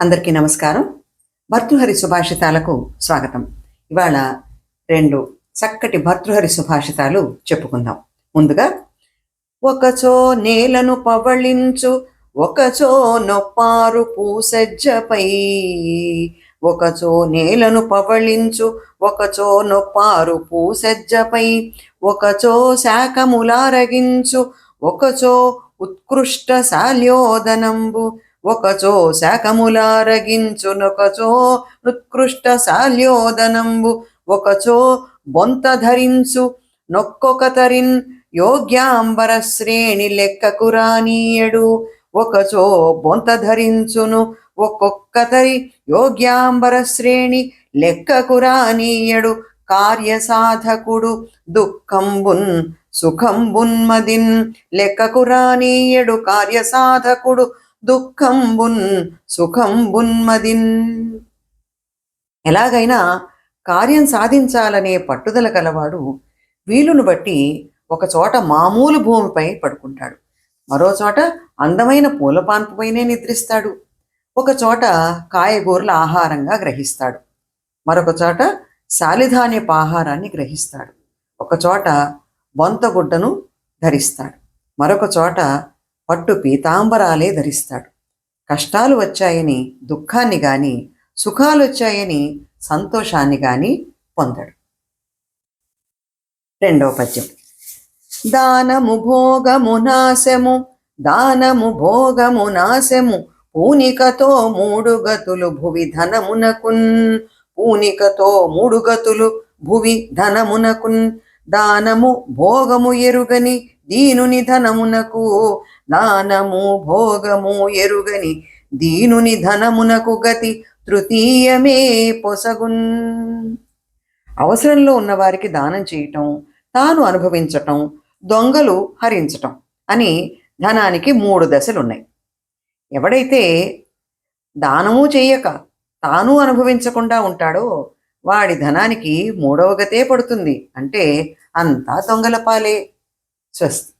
అందరికీ నమస్కారం. భర్తృహరి సుభాషితాలకు స్వాగతం. ఇవాళ రెండు చక్కటి భర్తృహరి సుభాషితాలు చెప్పుకుందాం. ముందుగా ఒకచో నేలను పవళించు ఒకచో నొప్పారు పూసజ్జపై. ఒకచో నేలను పవళించు ఒకచో నొప్పారు పూసజ్జపై. ఒకచో శాఖములారగించు ఒకచో ఉత్కృష్ట శాల్యోదనంబు. ఒకచో శాఖములారగించునొకచో ఉత్కృష్ట శాల్యోదనంబు ఒకచో బొంత ధరించు నొక్కొకతరిన్ యోగ్యాంబర శ్రేణి లెక్కకు రానీయడు ఒకచో బొంత ధరించును ఒక్కొక్కతరి యోగ్యాంబర శ్రేణి లెక్కకు రానీయడు కార్యసాధకుడు దుఃఖంబున్ సుఖంబున్మదిన్ లెక్కకు రానీయడు కార్యసాధకుడు దుఃఖంబున్ సుఖంబున్మదిన్ ఎలాగైనా కార్యం సాధించాలనే పట్టుదల కలవాడు వీలును బట్టి ఒక చోట మామూలు భూమిపై పడుకుంటాడు. మరో చోట అందమైన పూలపాన్పుపైనే నిద్రిస్తాడు. ఒక చోట కాయగూరల ఆహారంగా గ్రహిస్తాడు. మరొక చోట శాలిధాన్యపు ఆహారాన్ని గ్రహిస్తాడు. ఒక చోట బొంతగుడ్డను ధరిస్తాడు. మరొక చోట పట్టు పీతాంబరాలే ధరిస్తాడు. కష్టాలు వచ్చాయని దుఃఖాన్ని గాని సుఖాలు వచ్చాయని సంతోషాన్ని గాని పొందడు. రెండవ పద్యం. దానము భోగము నాశము దానము భోగము నాశము పూనికతో మూడు గతులు భువి ధనమునకున్ పూనికతో మూడు గతులు భువి ధనమునకున్. దానము భోగము ఎరుగని దీనుని ధనమునకు దానము భోగము ఎరుగని దీనుని ధనమునకు గతి తృతీయమే పొసగున్. అవసరంలో ఉన్నవారికి దానం చేయటం తాను అనుభవించటం దొంగలు హరించటం అని ధనానికి మూడు దశలు ఉన్నాయి ఎవడైతే దానము చేయక తాను అనుభవించకుండా ఉంటాడో వాడి ధనానికి మూడవ గతే పడుతుంది. అంటే అంతా దొంగల పాలే. స్వస్తి.